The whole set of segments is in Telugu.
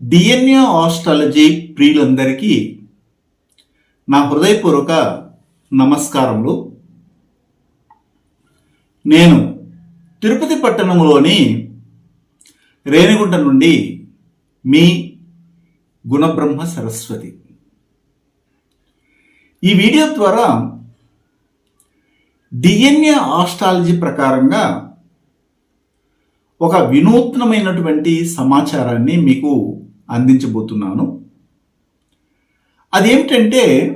డిఎన్ఏ ఆస్ట్రాలజీ ప్రియులందరికీ నా హృదయపూర్వక నమస్కారములు. నేను తిరుపతి పట్టణంలోని రేణిగుంట నుండి మీ గుణబ్రహ్మ సరస్వతి. ఈ వీడియో ద్వారా డిఎన్ఏ ఆస్ట్రాలజీ ప్రకారంగా ఒక వినూత్నమైనటువంటి సమాచారాన్ని మీకు అందించబోతున్నాను. అదేమిటంటే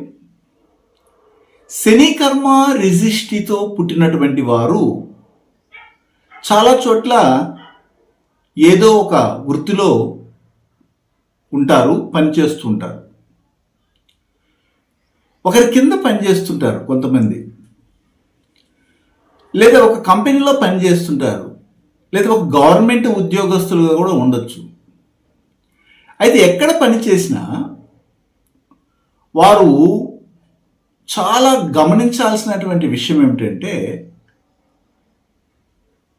శనికర్మ రిజిస్ట్రీతో పుట్టినటువంటి వారు చాలా చోట్ల ఏదో ఒక వృత్తిలో ఉంటారు పనిచేస్తుంటారు ఒకరి కింద పనిచేస్తుంటారు కొంతమంది. లేదా ఒక కంపెనీలో పనిచేస్తుంటారు. లేదా ఒక గవర్నమెంట్ ఉద్యోగస్తులుగా కూడా ఉండొచ్చు. అయితే ఎక్కడ పని చేసినా వారు చాలా గమనించాల్సినటువంటి విషయం ఏమిటంటే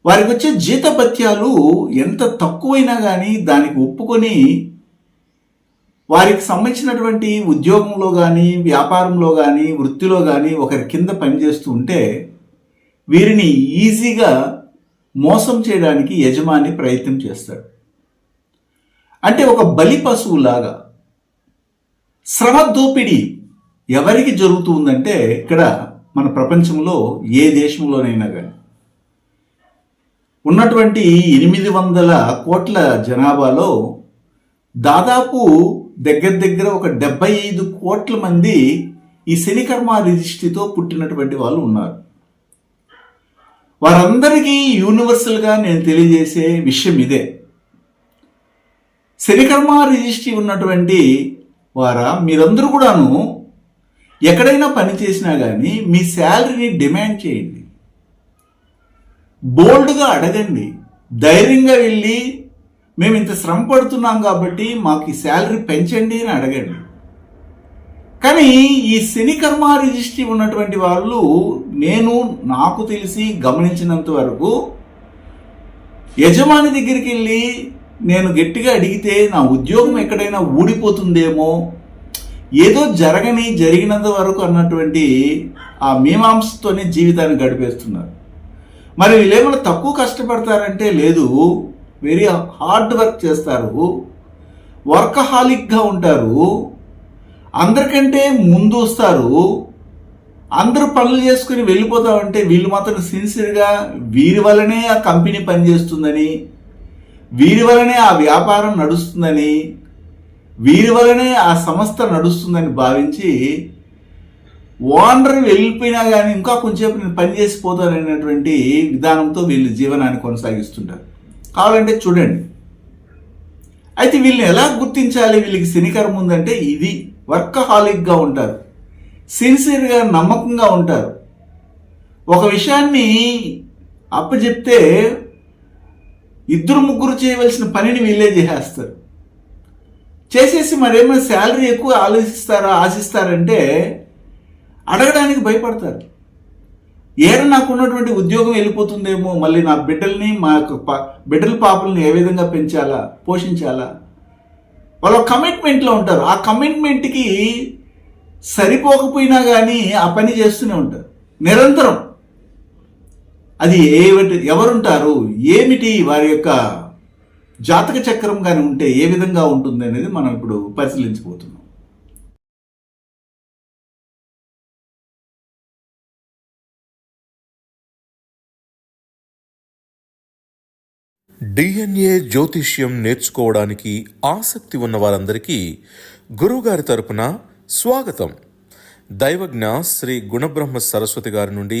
వారికి వచ్చే జీతపత్యాలు ఎంత తక్కువైనా కానీ దానికి ఒప్పుకొని వారికి సంబంధించినటువంటి ఉద్యోగంలో కానీ వ్యాపారంలో కానీ వృత్తిలో కానీ ఒకరి కింద పనిచేస్తూ ఉంటే వీరిని ఈజీగా మోసం చేయడానికి యజమాని ప్రయత్నం చేస్తాడు. అంటే ఒక బలి పశువులాగా. శ్రమ దోపిడీ ఎవరికి జరుగుతుందంటే ఇక్కడ మన ప్రపంచంలో ఏ దేశంలోనైనా కానీ ఉన్నటువంటి ఎనిమిది వందల కోట్ల జనాభాలో దాదాపు దగ్గర దగ్గర ఒక డెబ్బై ఐదు కోట్ల మంది ఈ శనికర్మ రిజిస్ట్రీతో పుట్టినటువంటి వాళ్ళు ఉన్నారు. వారందరికీ యూనివర్సల్గా నేను తెలియజేసే విషయం ఇదే. శనికర్మ రిజిస్ట్రీ ఉన్నటువంటి వారా? మీరందరూ కూడాను ఎక్కడైనా పని చేసినా కానీ మీ శాలరీని డిమాండ్ చేయండి. బోల్డ్గా అడగండి. ధైర్యంగా వెళ్ళి మేము ఇంత శ్రమ పడుతున్నాం కాబట్టి మాకు ఈ శాలరీ పెంచండి అని అడగండి. కానీ ఈ శని కర్మ రిజిస్ట్రీ ఉన్నటువంటి వాళ్ళు నేను నాకు తెలిసి గమనించినంత వరకు యజమాని దగ్గరికి వెళ్ళి నేను గట్టిగా అడిగితే నా ఉద్యోగం ఎక్కడైనా ఊడిపోతుందేమో? ఏదో జరగని జరిగినంత వరకు అన్నటువంటి ఆ మీమాంసతోనే జీవితాన్ని గడిపేస్తున్నారు. మరి వీళ్ళేమైనా తక్కువ కష్టపడతారంటే లేదు. వెరీ హార్డ్ వర్క్ చేస్తారు. వర్కహాలిక్గా ఉంటారు. అందరికంటే ముందు వస్తారు. అందరూ పనులు చేసుకుని వెళ్ళిపోతామంటే వీళ్ళు మాత్రం సిన్సియర్గా వీరి వల్లనే ఆ కంపెనీ పనిచేస్తుందని వీరి వల్లనే ఆ వ్యాపారం నడుస్తుందని వీరి వల్లనే ఆ సంస్థ నడుస్తుందని భావించి ఓనర్ వెళ్ళిపోయినా కానీ ఇంకా కొంచెంసేపు నేను పనిచేసిపోతాననేటువంటి విధానంతో వీళ్ళు జీవనాన్ని కొనసాగిస్తుంటారు. కావాలంటే చూడండి. అయితే వీళ్ళని ఎలా గుర్తించాలి? వీళ్ళకి శనికరం ఉందంటే ఇది. వర్కహాలిక్గా ఉంటారు. సిన్సియర్గా నమ్మకంగా ఉంటారు. ఒక విషయాన్ని అప్పచెప్తే ఇద్దరు ముగ్గురు చేయవలసిన పనిని వీళ్ళే చేసేస్తారు. చేసేసి మరేమైనా శాలరీ ఎక్కువ ఆలోచిస్తారా ఆశిస్తారంటే అడగడానికి భయపడతారు. ఏర నాకు ఉన్నటువంటి ఉద్యోగం వెళ్ళిపోతుందేమో మళ్ళీ నా బిడ్డల్ని మా యొక్క పా- బిడ్డల పాపల్ని ఏ విధంగా పెంచాలా పోషించాలా? వాళ్ళ కమిట్మెంట్లో ఉంటారు. ఆ కమిట్మెంట్కి సరిపోకపోయినా కానీ ఆ పని చేస్తూనే ఉంటారు. నిరంతరం. అది ఏమిటి ఎవరుంటారు? ఏమిటి వారి యొక్క జాతక చక్రం కానీ ఉంటే ఏ విధంగా ఉంటుంది అనేది మనం ఇప్పుడు పరిశీలించబోతున్నాం. డిఎన్ఏ జ్యోతిష్యం నేర్చుకోవడానికి ఆసక్తి ఉన్న వారందరికీ గురువుగారి తరపున స్వాగతం. దైవజ్ఞ శ్రీ గుణబ్రహ్మ సరస్వతి గారి నుండి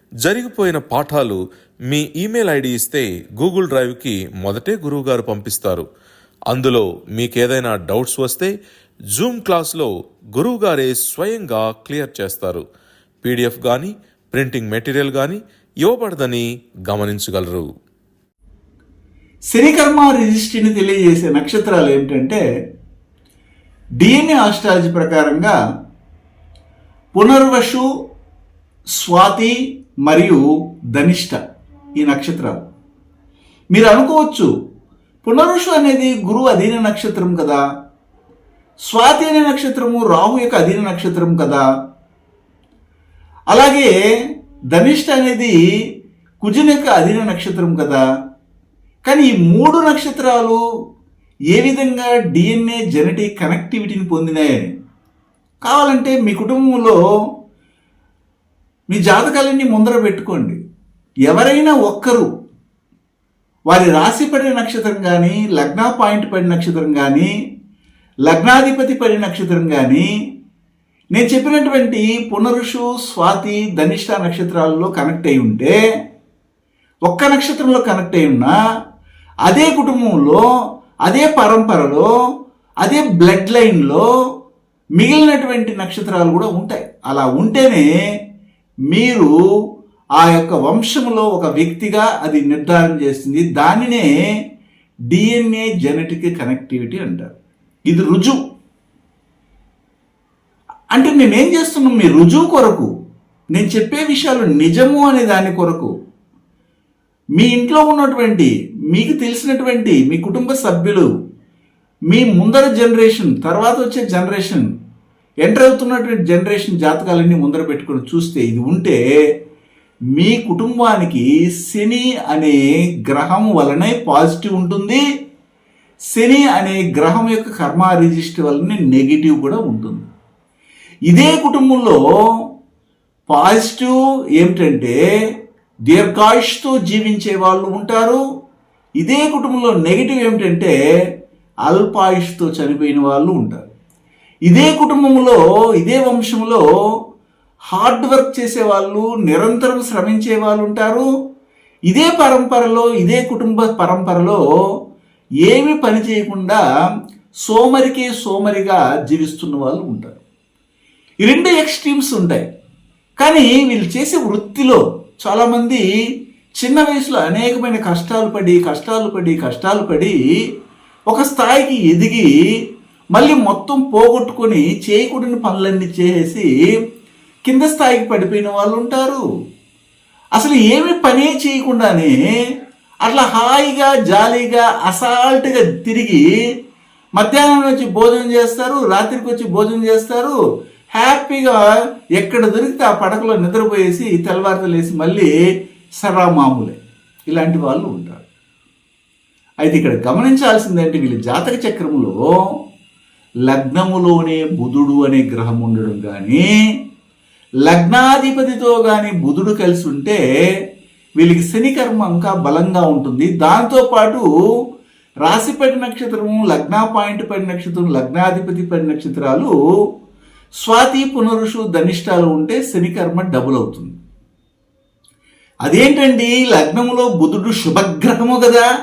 జరిగిపోయిన పాఠాలు మీ ఈమెయిల్ ఐడి ఇస్తే గూగుల్ డ్రైవ్కి మొదటే గురువుగారు పంపిస్తారు. అందులో మీకేదైనా డౌట్స్ వస్తే జూమ్ క్లాస్లో గురువుగారే స్వయంగా క్లియర్ చేస్తారు. పీడిఎఫ్ కానీ ప్రింటింగ్ మెటీరియల్ కానీ ఇవ్వబడదని గమనించగలరు. శనికర్మ రిజిస్ట్రీని తెలియజేసే నక్షత్రాలు ఏమిటంటే డిఎన్ఏ ఆస్ట్రాలజీ ప్రకారంగా పునర్వశు స్వాతి మరియు ధనిష్ట ఈ నక్షత్రాలు. మీరు అనుకోవచ్చు పునరుషు అనేది గురువు అధీన నక్షత్రం కదా. స్వాతి అనే నక్షత్రము రాహు యొక్క అధీన నక్షత్రం కదా. అలాగే ధనిష్ట అనేది కుజుని యొక్క అధీన నక్షత్రం కదా. కానీ ఈ మూడు నక్షత్రాలు ఏ విధంగా డిఎన్ఏ జెనెటిక్ కనెక్టివిటీని పొందినాయని. కావాలంటే మీ కుటుంబంలో మీ జాతకాలన్నీ ముందర పెట్టుకోండి. ఎవరైనా ఒక్కరు వారి రాశి పడిన నక్షత్రం కానీ లగ్న పాయింట్ పడిన నక్షత్రం కానీ లగ్నాధిపతి పడిన నక్షత్రం కానీ నేను చెప్పినటువంటి పునరుషు స్వాతి ధనిష్ట నక్షత్రాలలో కనెక్ట్ అయి ఉంటే ఒక్క నక్షత్రంలో కనెక్ట్ అయి ఉన్నా అదే కుటుంబంలో అదే పరంపరలో అదే బ్లడ్ లైన్లో మిగిలినటువంటి నక్షత్రాలు కూడా ఉంటాయి. అలా ఉంటేనే మీరు ఆ యొక్క వంశంలో ఒక వ్యక్తిగా అది నిర్ధారణ చేస్తుంది దానినే డిఎన్ఏ జెనెటిక్ కనెక్టివిటీ అంటారు. ఇది రుజువు. అంటే మేమేం చేస్తున్నాం? మీ రుజువు కొరకు నేను చెప్పే విషయాలు నిజము అనే దాని కొరకు మీ ఇంట్లో ఉన్నటువంటి మీకు తెలిసినటువంటి మీ కుటుంబ సభ్యులు మీ ముందర జనరేషన్ తర్వాత వచ్చే జనరేషన్ ఎంటర్ అవుతున్నటువంటి జనరేషన్ జాతకాలన్నీ ముందర పెట్టుకొని చూస్తే ఇది ఉంటే మీ కుటుంబానికి శని అనే గ్రహం వలనే పాజిటివ్ ఉంటుంది. శని అనే గ్రహం యొక్క కర్మ రిజిస్టర్ వలనే నెగిటివ్ కూడా ఉంటుంది. ఇదే కుటుంబంలో పాజిటివ్ ఏమిటంటే దీర్ఘాయుష్తో జీవించే వాళ్ళు ఉంటారు. ఇదే కుటుంబంలో నెగిటివ్ ఏమిటంటే అల్పాయుష్తో చనిపోయిన వాళ్ళు ఉంటారు. ఇదే కుటుంబంలో ఇదే వంశంలో హార్డ్ వర్క్ చేసే వాళ్ళు నిరంతరం శ్రమించే వాళ్ళు ఉంటారు. ఇదే పరంపరలో ఇదే కుటుంబ పరంపరలో ఏమి పని చేయకుండా సోమరికే సోమరిగా జీవిస్తున్న వాళ్ళు ఉంటారు. ఈ రెండు ఎక్స్ట్రీమ్స్ ఉంటాయి. కానీ వీళ్ళు చేసే వృత్తిలో చాలామంది చిన్న వయసులో అనేకమైన కష్టాలు పడి కష్టాలు పడి కష్టాలు పడి ఒక స్థాయికి ఎదిగి మళ్ళీ మొత్తం పోగొట్టుకొని చేయకూడని పనులన్నీ చేసి కింద స్థాయికి పడిపోయిన వాళ్ళు ఉంటారు. అసలు ఏమి పనే చేయకుండానే అట్లా హాయిగా జాలీగా అసాల్ట్గా తిరిగి మధ్యాహ్నం వచ్చి భోజనం చేస్తారు రాత్రికి వచ్చి భోజనం చేస్తారు. హ్యాపీగా ఎక్కడ దొరికితే ఆ పడకలో నిద్రపోయేసి తెల్లవారుతలేసి మళ్ళీ సరా మామూలే ఇలాంటి వాళ్ళు ఉంటారు. అయితే ఇక్కడ గమనించాల్సిందంటే వీళ్ళ జాతక చక్రంలో లగ్నములోనే బుధుడు అనే గ్రహం ఉండడం కానీ లగ్నాధిపతితో కానీ బుధుడు కలిసి ఉంటే వీళ్ళకి శని కర్మ ఇంకా బలంగా ఉంటుంది. దాంతోపాటు రాశిపడి నక్షత్రము లగ్న పాయింట్ పడి నక్షత్రం లగ్నాధిపతి పడి నక్షత్రాలు స్వాతి పునరుషు ధనిష్టాలు ఉంటే శని కర్మ డబుల్ అవుతుంది. అదేంటండి? లగ్నములో బుధుడు శుభగ్రహము కదా.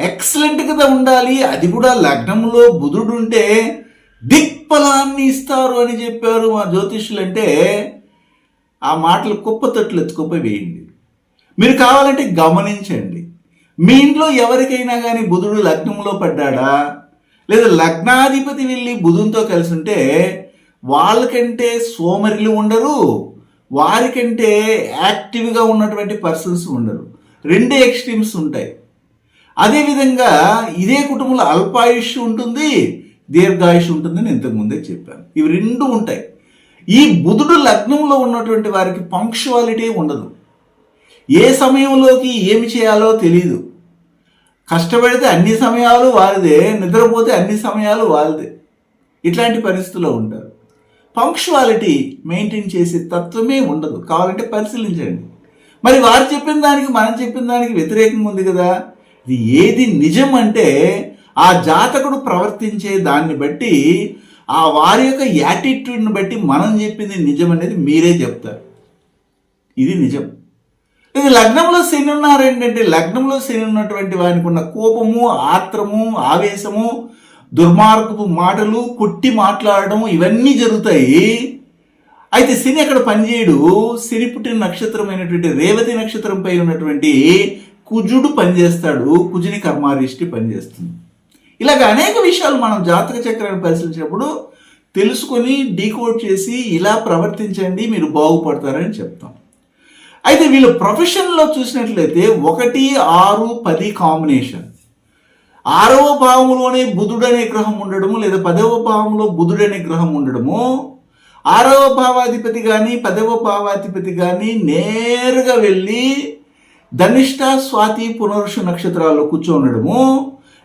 ఎక్సలెంట్ కదా ఉండాలి. అది కూడా లగ్నంలో బుధుడు ఉంటే దిక్ఫలాన్ని ఇస్తారు అని చెప్పారు మా జ్యోతిష్యులు అంటే ఆ మాటలు కుప్ప తట్లు ఎత్తుకుపోయి వేయండి. మీరు కావాలంటే గమనించండి. మీ ఇంట్లో ఎవరికైనా కానీ బుధుడు లగ్నంలో పడ్డాడా? లేదా లగ్నాధిపతి వెళ్ళి బుధునితో కలిసి ఉంటే వాళ్ళకంటే సోమరిలు ఉండరు వారికంటే యాక్టివ్గా ఉన్నటువంటి పర్సన్స్ ఉండరు. రెండే ఎక్స్ట్రీమ్స్ ఉంటాయి. అదేవిధంగా ఇదే కుటుంబంలో అల్పాయుష్ ఉంటుంది దీర్ఘాయుష్ ఉంటుందని ఇంతకుముందే చెప్పాను. ఇవి రెండు ఉంటాయి. ఈ బుధుడు లగ్నంలో ఉన్నటువంటి వారికి పంక్చువాలిటీ ఉండదు. ఏ సమయంలోకి ఏమి చేయాలో తెలియదు కష్టపడితే అన్ని సమయాలు వారిదే నిద్రపోతే అన్ని సమయాలు వారిదే. ఇట్లాంటి పరిస్థితుల్లో ఉంటారు. పంక్చువాలిటీ మెయింటైన్ చేసే తత్వమే ఉండదు. కావాలంటే పరిశీలించండి. మరి వారు చెప్పిన దానికి మనం చెప్పిన దానికి వ్యతిరేకంగా ఉంది కదా. ఇది ఏది నిజం అంటే ఆ జాతకుడు ప్రవర్తించే దాన్ని బట్టి ఆ వారి యొక్క యాటిట్యూడ్ని బట్టి మనం చెప్పింది నిజం అనేది మీరే చెప్తారు. ఇది నిజం. ఇది లగ్నంలో శని ఉన్నారేంటంటే లగ్నంలో శని ఉన్నటువంటి వారికి ఉన్న కోపము ఆత్రము ఆవేశము దుర్మార్గపు మాటలు కొట్టి మాట్లాడడం ఇవన్నీ జరుగుతాయి. అయితే శని అక్కడ పనిచేయడు? శని పుట్టిన నక్షత్రమైనటువంటి రేవతి నక్షత్రంపై ఉన్నటువంటి కుజుడు పనిచేస్తాడు కుజుని కర్మారిష్టి పనిచేస్తుంది. ఇలాగ అనేక విషయాలు మనం జాతక చక్రాన్ని పరిశీలించినప్పుడు తెలుసుకొని డీకోడ్ చేసి ఇలా ప్రవర్తించండి మీరు బాగుపడతారని చెప్తాం. అయితే వీళ్ళు ప్రొఫెషన్లో చూసినట్లయితే ఒకటి ఆరు పది కాంబినేషన్. ఆరవ భావంలోనే బుధుడు అనే గ్రహం ఉండడము లేదా పదవ భావంలో బుధుడు అనే గ్రహం ఉండడము ఆరవ భావాధిపతి కానీ పదవ భావాధిపతి కానీ నేరుగా వెళ్ళి ధనిష్ట స్వాతి పునరుషు నక్షత్రాల్లో కూర్చోండడము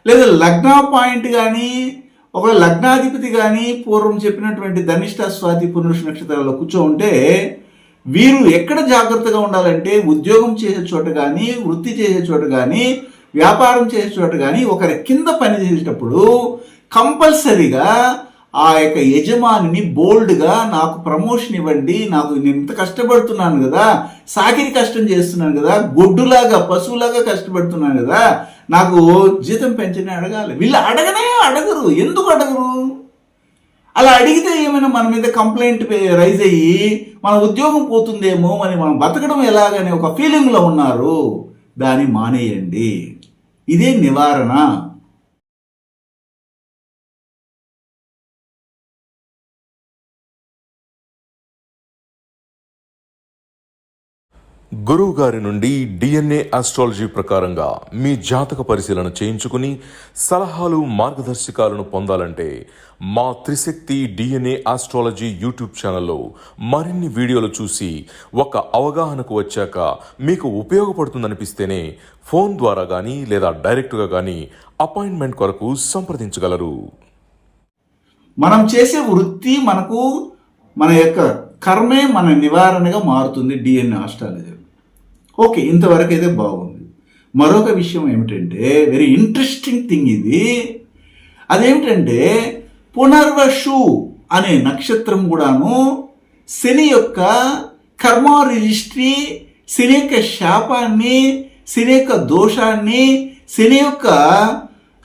లేదా లగ్న పాయింట్ కానీ ఒక లగ్నాధిపతి కానీ పూర్వం చెప్పినటువంటి ధనిష్ట స్వాతి పునరుషు నక్షత్రాల్లో కూర్చో ఉంటే వీరు ఎక్కడ జాగ్రత్తగా ఉండాలంటే ఉద్యోగం చేసే చోట కానీ వృత్తి చేసే చోట కానీ వ్యాపారం చేసే చోట కానీ ఒకరి కింద పని చేసేటప్పుడు కంపల్సరీగా ఆ యొక్క యజమానిని బోల్డ్గా నాకు ప్రమోషన్ ఇవ్వండి నాకు నేను ఇంత కష్టపడుతున్నాను కదా సాకిరి కష్టం చేస్తున్నాను కదా గొడ్డులాగా పశువులాగా కష్టపడుతున్నాను కదా నాకు జీతం పెంచని అడగాలి. వీళ్ళు అడగనే అడగరు. ఎందుకు అడగరు? అలా అడిగితే ఏమైనా మన మీద కంప్లైంట్ రైజ్ అయ్యి మన ఉద్యోగం పోతుందేమో మరి మనం బతకడం ఎలాగనే ఒక ఫీలింగ్లో ఉన్నారు. దాన్ని మానేయండి. ఇదే నివారణ. గురువు గారి నుండి డిఎన్ఏ ఆస్ట్రాలజీ ప్రకారంగా మీ జాతక పరిశీలన చేయించుకుని సలహాలు మార్గదర్శకాలను పొందాలంటే మా త్రిశక్తి డిఎన్ఏ ఆస్ట్రాలజీ యూట్యూబ్ ఛానల్లో మరిన్ని వీడియోలు చూసి ఒక అవగాహనకు వచ్చాక మీకు ఉపయోగపడుతుందనిపిస్తేనే ఫోన్ ద్వారా కానీ లేదా డైరెక్ట్గా కానీ అపాయింట్మెంట్ కొరకు సంప్రదించగలరు. మనం చేసే వృత్తి మనకు మన యొక్క కర్మే మన నివారణగా మారుతుంది డిఎన్ఏ ఆస్ట్రాలజీ. ఓకే ఇంతవరకు అయితే బాగుంది. మరొక విషయం ఏమిటంటే వెరీ ఇంట్రెస్టింగ్ థింగ్ ఇది. అదేమిటంటే పునర్వశు అనే నక్షత్రం కూడాను శని యొక్క కర్మ రిజిస్ట్రీ శని యొక్క శాపాన్ని శని యొక్క దోషాన్ని శని యొక్క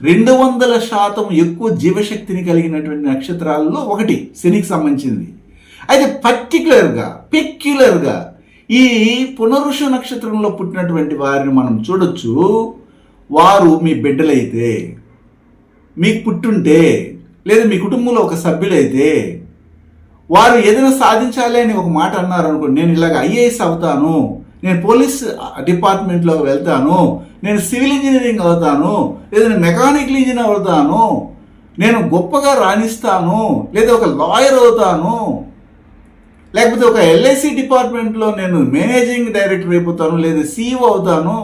రెండు వందల శాతం ఎక్కువ జీవశక్తిని కలిగినటువంటి నక్షత్రాలలో ఒకటి శనికి సంబంధించింది. అయితే పర్టికులర్గా పెక్యులర్గా ఈ పునరుష నక్షత్రంలో పుట్టినటువంటి వారిని మనం చూడొచ్చు. వారు మీ బిడ్డలైతే మీకు పుట్టుంటే లేదా మీ కుటుంబంలో ఒక సభ్యులైతే వారు ఏదైనా సాధించాలి అని ఒక మాట అన్నారు అనుకోండి నేను ఇలాగ ఐఏఎస్ అవుతాను నేను పోలీస్ డిపార్ట్మెంట్లో వెళ్తాను నేను సివిల్ ఇంజనీరింగ్ అవుతాను లేదా నేను మెకానికల్ ఇంజనీర్ అవుతాను నేను గొప్పగా రాణిస్తాను లేదా ఒక లాయర్ అవుతాను లేకపోతే ఒక ఎల్ఐసి డిపార్ట్మెంట్లో నేను మేనేజింగ్ డైరెక్టర్ అయిపోతాను లేదా సీఈఓ అవుతాను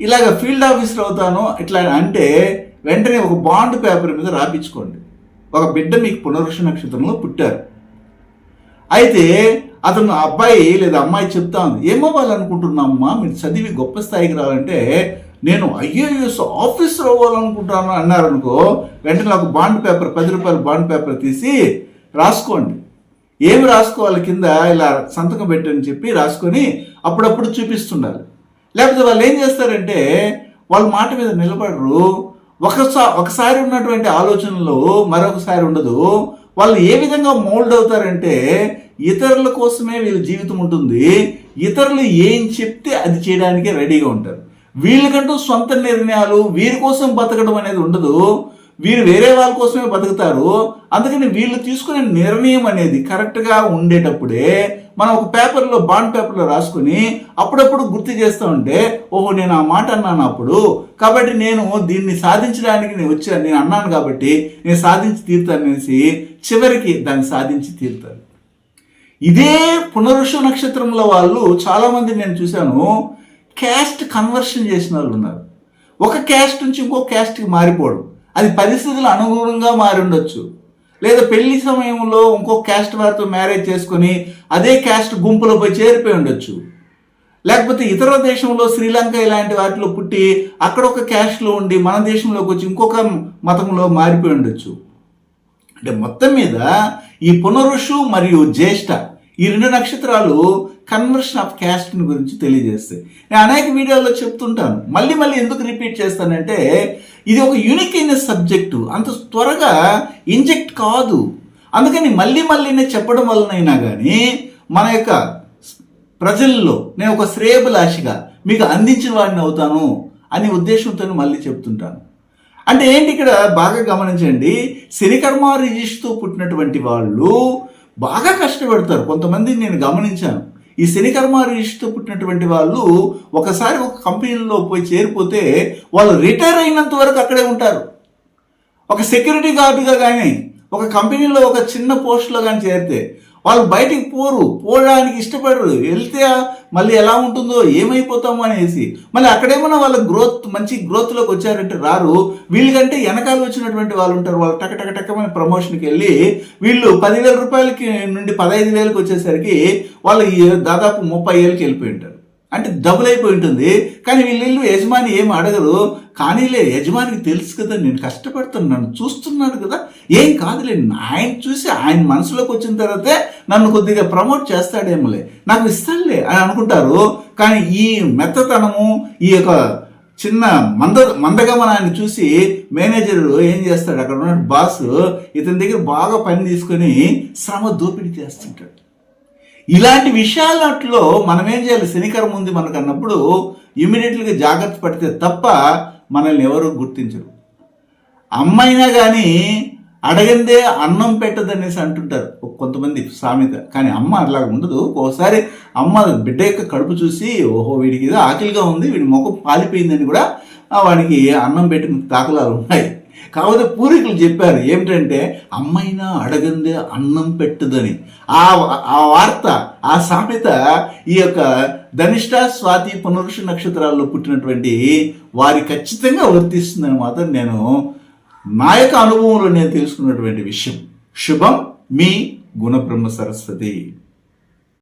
ఇలాగ ఫీల్డ్ ఆఫీసర్ అవుతాను ఇట్లా అంటే వెంటనే ఒక బాండ్ పేపర్ మీద రాపించుకోండి ఒక బిడ్డ మీకు పునరుష నక్షత్రంలో పుట్టారు. అయితే అతను అబ్బాయి లేదా అమ్మాయి చెప్తా ఉంది ఏమవ్వాలనుకుంటున్నామ్మా మీరు చదివి గొప్ప స్థాయికి రావాలంటే నేను ఐఏఎస్ ఆఫీసర్ అవ్వాలనుకుంటాను అన్నారనుకో వెంటనే ఒక బాండ్ పేపర్ పది రూపాయల బాండ్ పేపర్ తీసి రాసుకోండి. ఏమి రాసుకోవాలి కింద ఇలా సంతకం పెట్టని చెప్పి రాసుకొని అప్పుడప్పుడు చూపిస్తున్నారు లేకపోతే వాళ్ళు ఏం చేస్తారంటే వాళ్ళ మాట మీద నిలబడరు. ఒకసారి ఒకసారి ఉన్నటువంటి ఆలోచనలు మరొకసారి ఉండదు. వాళ్ళు ఏ విధంగా మోల్డ్ అవుతారంటే ఇతరుల కోసమే వీళ్ళ జీవితం ఉంటుంది. ఇతరులు ఏం చెప్తే అది చేయడానికి రెడీగా ఉంటారు. వీళ్ళకంటూ సొంత నిర్ణయాలు వీరి కోసం బతకడం అనేది ఉండదు. వీరు వేరే వాళ్ళ కోసమే బతుకుతారు. అందుకని వీళ్ళు తీసుకునే నిర్ణయం అనేది కరెక్ట్గా ఉండేటప్పుడే మనం ఒక పేపర్లో బాండ్ పేపర్లో రాసుకుని అప్పుడప్పుడు గుర్తు చేస్తూ ఉంటే ఓహో నేను ఆ మాట అన్నాను అప్పుడు. కాబట్టి నేను దీన్ని సాధించడానికి నేను వచ్చాను నేను అన్నాను కాబట్టి నేను సాధించి తీరుతాననేసి చివరికి దాన్ని సాధించి తీరుతాను ఇదే పునరుష నక్షత్రంలో వాళ్ళు చాలామంది నేను చూశాను క్యాస్ట్ కన్వర్షన్ చేసిన వాళ్ళు ఉన్నారు. ఒక క్యాస్ట్ నుంచి ఇంకో క్యాస్ట్కి మారిపోవడం. అది పరిస్థితులు అనుగుణంగా మారి ఉండొచ్చు లేదా పెళ్ళి సమయంలో ఇంకో క్యాస్ట్ వారితో మ్యారేజ్ చేసుకొని అదే క్యాస్ట్ గుంపులో పోయి చేరిపోయి ఉండొచ్చు. లేకపోతే ఇతర దేశంలో శ్రీలంక ఇలాంటి వాటిలో పుట్టి అక్కడ ఒక క్యాస్ట్లో ఉండి మన దేశంలోకి వచ్చి ఇంకొక మతంలో మారిపోయి ఉండొచ్చు. అంటే మొత్తం మీద ఈ పునరుషు మరియు జ్యేష్ఠ ఈ రెండు నక్షత్రాలు కన్వర్షన్ ఆఫ్ క్యాస్ట్ గురించి తెలియజేస్తాయి. నేను అనేక వీడియోల్లో చెప్తుంటాను. మళ్ళీ మళ్ళీ ఎందుకు రిపీట్ చేస్తానంటే ఇది ఒక యూనిక్ అయిన సబ్జెక్టు అంత త్వరగా ఇంజెక్ట్ కాదు. అందుకని మళ్ళీ మళ్ళీనే చెప్పడం వలనైనా కానీ మన యొక్క ప్రజల్లో నేను ఒక శ్రేయభిలాషిగా మీకు అందించిన వాడిని అవుతాను అనే ఉద్దేశంతో మళ్ళీ చెప్తుంటాను. అంటే ఏంటి ఇక్కడ బాగా గమనించండి శనికర్మ రిజిస్ట్తో పుట్టినటువంటి వాళ్ళు బాగా కష్టపడతారు. కొంతమంది నేను గమనించాను. ఈ శనికర్మ రిజిస్ట్తో పుట్టినటువంటి వాళ్ళు ఒకసారి ఒక కంపెనీలో పోయి చేరిపోతే వాళ్ళు రిటైర్ అయినంత వరకు అక్కడే ఉంటారు. ఒక సెక్యూరిటీ గార్డుగా కానీ ఒక కంపెనీలో ఒక చిన్న పోస్ట్లో కానీ చేరితే వాళ్ళు బయటికి పోరు. పోవడానికి ఇష్టపడరు. వెళ్తే మళ్ళీ ఎలా ఉంటుందో ఏమైపోతామో అనేసి. మళ్ళీ అక్కడేమన్నా వాళ్ళ గ్రోత్ మంచి గ్రోత్లోకి వచ్చారంటే రారు. వీళ్ళకంటే వెనకాల వచ్చినటువంటి వాళ్ళు ఉంటారు. వాళ్ళు టక టక టకమైన ప్రమోషన్కి వెళ్ళి వీళ్ళు పదివేల రూపాయలకి నుండి పదహైదు వేలకు వచ్చేసరికి వాళ్ళు దాదాపు ముప్పై ఏళ్ళకి వెళ్ళిపోయి ఉంటారు. అంటే డబుల్ అయిపోయి ఉంటుంది కానీ వీళ్ళు యజమాని ఏం అడగరు. కానీలే యజమానికి తెలుసు కదా నేను కష్టపడుతున్నాను చూస్తున్నాడు కదా. ఏం కాదులే ఆయన చూసి ఆయన మనసులోకి వచ్చిన తర్వాతే నన్ను కొద్దిగా ప్రమోట్ చేస్తాడేమోలే. నాకు ఇస్తాడులే అని అనుకుంటారు. కానీ ఈ మెత్తతనము ఈ యొక్క చిన్న మంద మందగమనాన్ని చూసి మేనేజర్ ఏం చేస్తాడు? అక్కడ ఉన్న బాస్ ఇతని దగ్గర బాగా పని తీసుకొని శ్రమ దోపిడీ చేస్తుంటాడు. ఇలాంటి విషయాలట్లో మనం ఏం చేయాలి? శనికరం ఉంది మనకు అన్నప్పుడు ఇమీడియట్గా జాగ్రత్త పడితే తప్ప మనల్ని ఎవరు గుర్తించరు. అమ్మైనా కానీ అడగందే అన్నం పెట్టదనేసి అంటుంటారు కొంతమంది సామెత. కానీ అమ్మ అలా ఉండదు. ఒకసారి అమ్మ బిడ్డ యొక్క కడుపు చూసి ఓహో వీడికి ఏదో ఆకలిగా ఉంది వీడి ముఖం పాలిపోయిందని కూడా వాడికి అన్నం పెట్టిన దాఖలాలు ఉన్నాయి. కాకపోతే పూర్వీకులు చెప్పారు ఏమిటంటే అమ్మైనా అడగందే అన్నం పెట్టదని. ఆ ఆ వార్త ఆ సామెత ఈ యొక్క ధనిష్ట స్వాతి పునరుష నక్షత్రాల్లో పుట్టినటువంటి వారి ఖచ్చితంగా వర్తిస్తుందని మాత్రం నేను నా యొక్క అనుభవంలో నేను తెలుసుకున్నటువంటి విషయం. శుభం మీ గుణబ్రహ్మ సరస్వతి.